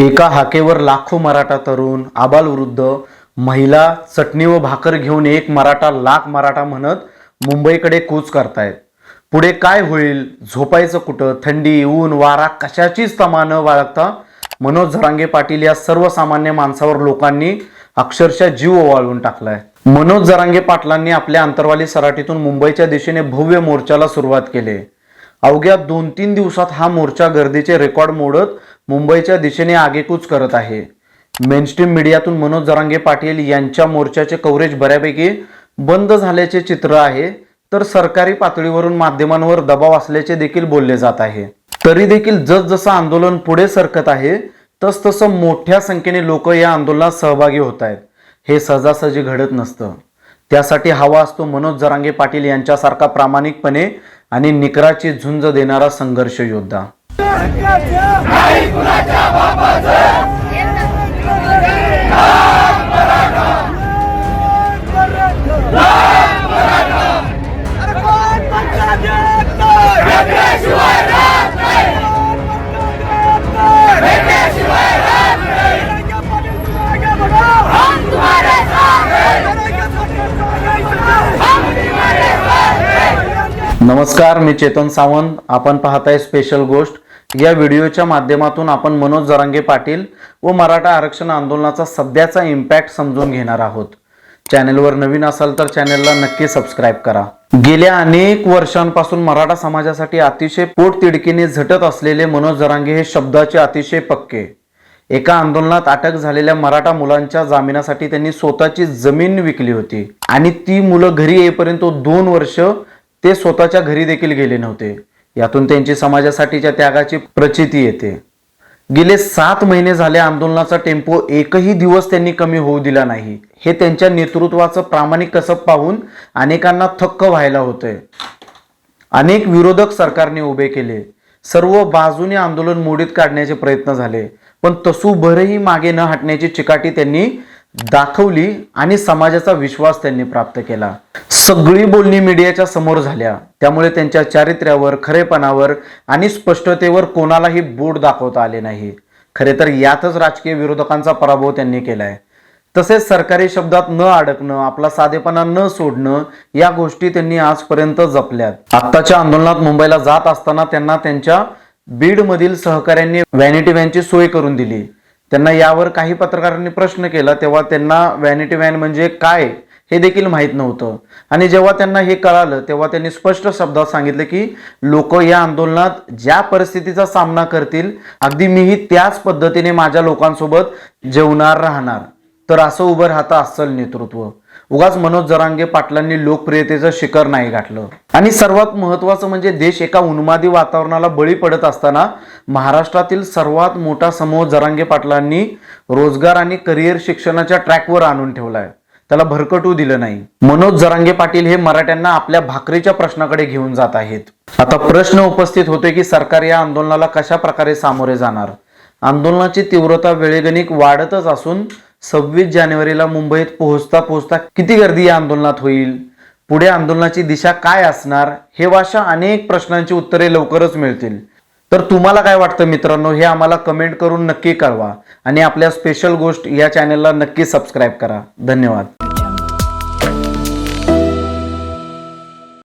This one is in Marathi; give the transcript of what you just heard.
एका हाकेवर लाखो मराठा तरुण आबालवृद्ध महिला चटणी व भाकर घेऊन एक मराठा लाख मराठा म्हणत मुंबईकडे कूच करतायत. पुढे काय होईल? झोपायचं कुठं? थंडी ऊन वारा कशाचीच तमा न बाळगता मनोज झरांगे पाटील या सर्वसामान्य माणसावर लोकांनी अक्षरशः जीव ओवाळून टाकलाय. मनोज जरांगे पाटलांनी आपल्या अंतरवाली सराटीतून मुंबईच्या दिशेने भव्य मोर्चाला सुरुवात केली. अवघ्या दोन तीन दिवसात हा मोर्चा गर्दीचे रेकॉर्ड मोडत मुंबईच्या दिशेने आगेकूच करत आहे. मेनस्ट्रीम मीडियातून मनोज जरांगे पाटील यांच्या मोर्चाचे कव्हरेज बऱ्यापैकी बंद झाल्याचे चित्र आहे तर सरकारी पातळीवरून माध्यमांवर दबाव असल्याचे देखील बोलले जात आहे. तरी देखील जसजसं आंदोलन पुढे सरकत आहे तसतसं मोठ्या संख्येने लोक या आंदोलनात सहभागी होत आहेत. हे सहजासहजी घडत नसतं. त्यासाठी हवा असतो मनोज जरांगे पाटील यांच्यासारखा प्रामाणिकपणे आणि निकराची झुंज देणारा संघर्ष योद्धा. हम नमस्कार मी चेतन सावंत. आपण पाहताय स्पेशल गोष्ट. या व्हिडिओच्या माध्यमातून आपण मनोज जरांगे पाटील व मराठा आरक्षण आंदोलनाचा सध्याचा इम्पॅक्ट समजून घेणार आहोत. चॅनेलवर नवीन असाल तर चॅनेलला नक्की सबस्क्राईब करा. गेल्या अनेक वर्षांपासून मराठा समाजासाठी अतिशय पोटतिडकीने झटत असलेले मनोज जरांगे हे शब्दाचे अतिशय पक्के. एका आंदोलनात अटक झालेल्या मराठा मुलांच्या जामिनासाठी त्यांनी स्वतःची जमीन विकली होती आणि ती मुलं घरी येईपर्यंत दोन वर्ष ते स्वतःच्या घरी देखील गेले नव्हते. यातून त्यांची समाजासाठीच्या त्यागाची प्रचिती येते. गेले सात महिने झाले आंदोलनाचा टेम्पो एकही दिवस त्यांनी कमी होऊ दिला नाही. हे त्यांच्या नेतृत्वाचं प्रामाणिक कसब पाहून अनेकांना थक्क व्हायला होतंय. अनेक विरोधक सरकारने उभे केले. सर्व बाजूने आंदोलन मोडीत काढण्याचे प्रयत्न झाले. पण तसू भरही मागे न हटण्याची चिकाटी त्यांनी दाखवली आणि समाजाचा विश्वास त्यांनी प्राप्त केला. सगळी बोलणी मीडियाच्या समोर झाल्या. त्यामुळे त्यांच्या चारित्र्यावर खरेपणावर आणि स्पष्टतेवर कोणालाही बोट दाखवता आले नाही. खरे तर यातच राजकीय विरोधकांचा पराभव त्यांनी केलाय. तसेच सरकारी शब्दात न अडकणं आपला साधेपणा न सोडणं या गोष्टी त्यांनी आजपर्यंत जपल्यात. आत्ताच्या आंदोलनात मुंबईला जात असताना त्यांना त्यांच्या बीडमधील सहकाऱ्यांनी व्हॅनिटी व्हॅनची सोय करून दिली. त्यांना यावर काही पत्रकारांनी प्रश्न केला तेव्हा त्यांना व्हॅनिटी व्हॅन म्हणजे काय हे देखील माहीत नव्हतं. आणि जेव्हा त्यांना हे कळालं तेव्हा त्यांनी स्पष्ट शब्दात सांगितलं की लोक या आंदोलनात ज्या परिस्थितीचा सामना करतील अगदी मीही त्याच पद्धतीने माझ्या लोकांसोबत जेवणार राहणार. तर असं उभं राहतं अस्सल नेतृत्व. उगाच मनोज जरांगे पाटलांनी लोकप्रियतेचं शिखर नाही गाठलं. आणि सर्वात महत्वाचं म्हणजे देश एका उन्मादी वातावरणाला बळी पडत असताना महाराष्ट्रातील सर्वात मोठा समूह जरांगे पाटलांनी रोजगार आणि करिअर शिक्षणाच्या ट्रॅकवर आणून ठेवलाय. त्याला भरकटू दिलं नाही. मनोज जरांगे पाटील हे मराठ्यांना आपल्या भाकरीच्या प्रश्नाकडे घेऊन जात आहेत. आता प्रश्न उपस्थित होतोय की सरकार या आंदोलनाला कशा प्रकारे सामोरे जाणार? आंदोलनाची तीव्रता वेळेगणिक वाढतच असून सव्वीस जानेवारीला मुंबईत पोहोचता पोहोचता किती गर्दी या आंदोलनात होईल? पुढे आंदोलनाची दिशा काय असणार? हे अशा अनेक प्रश्नांची उत्तरे लवकरच मिळतील. तर तुम्हाला काय वाटतं मित्रांनो? हे आम्हाला कमेंट करून नक्की कळवा. आणि आपल्या स्पेशल गोष्ट या चॅनलला नक्की सबस्क्राईब करा. धन्यवाद.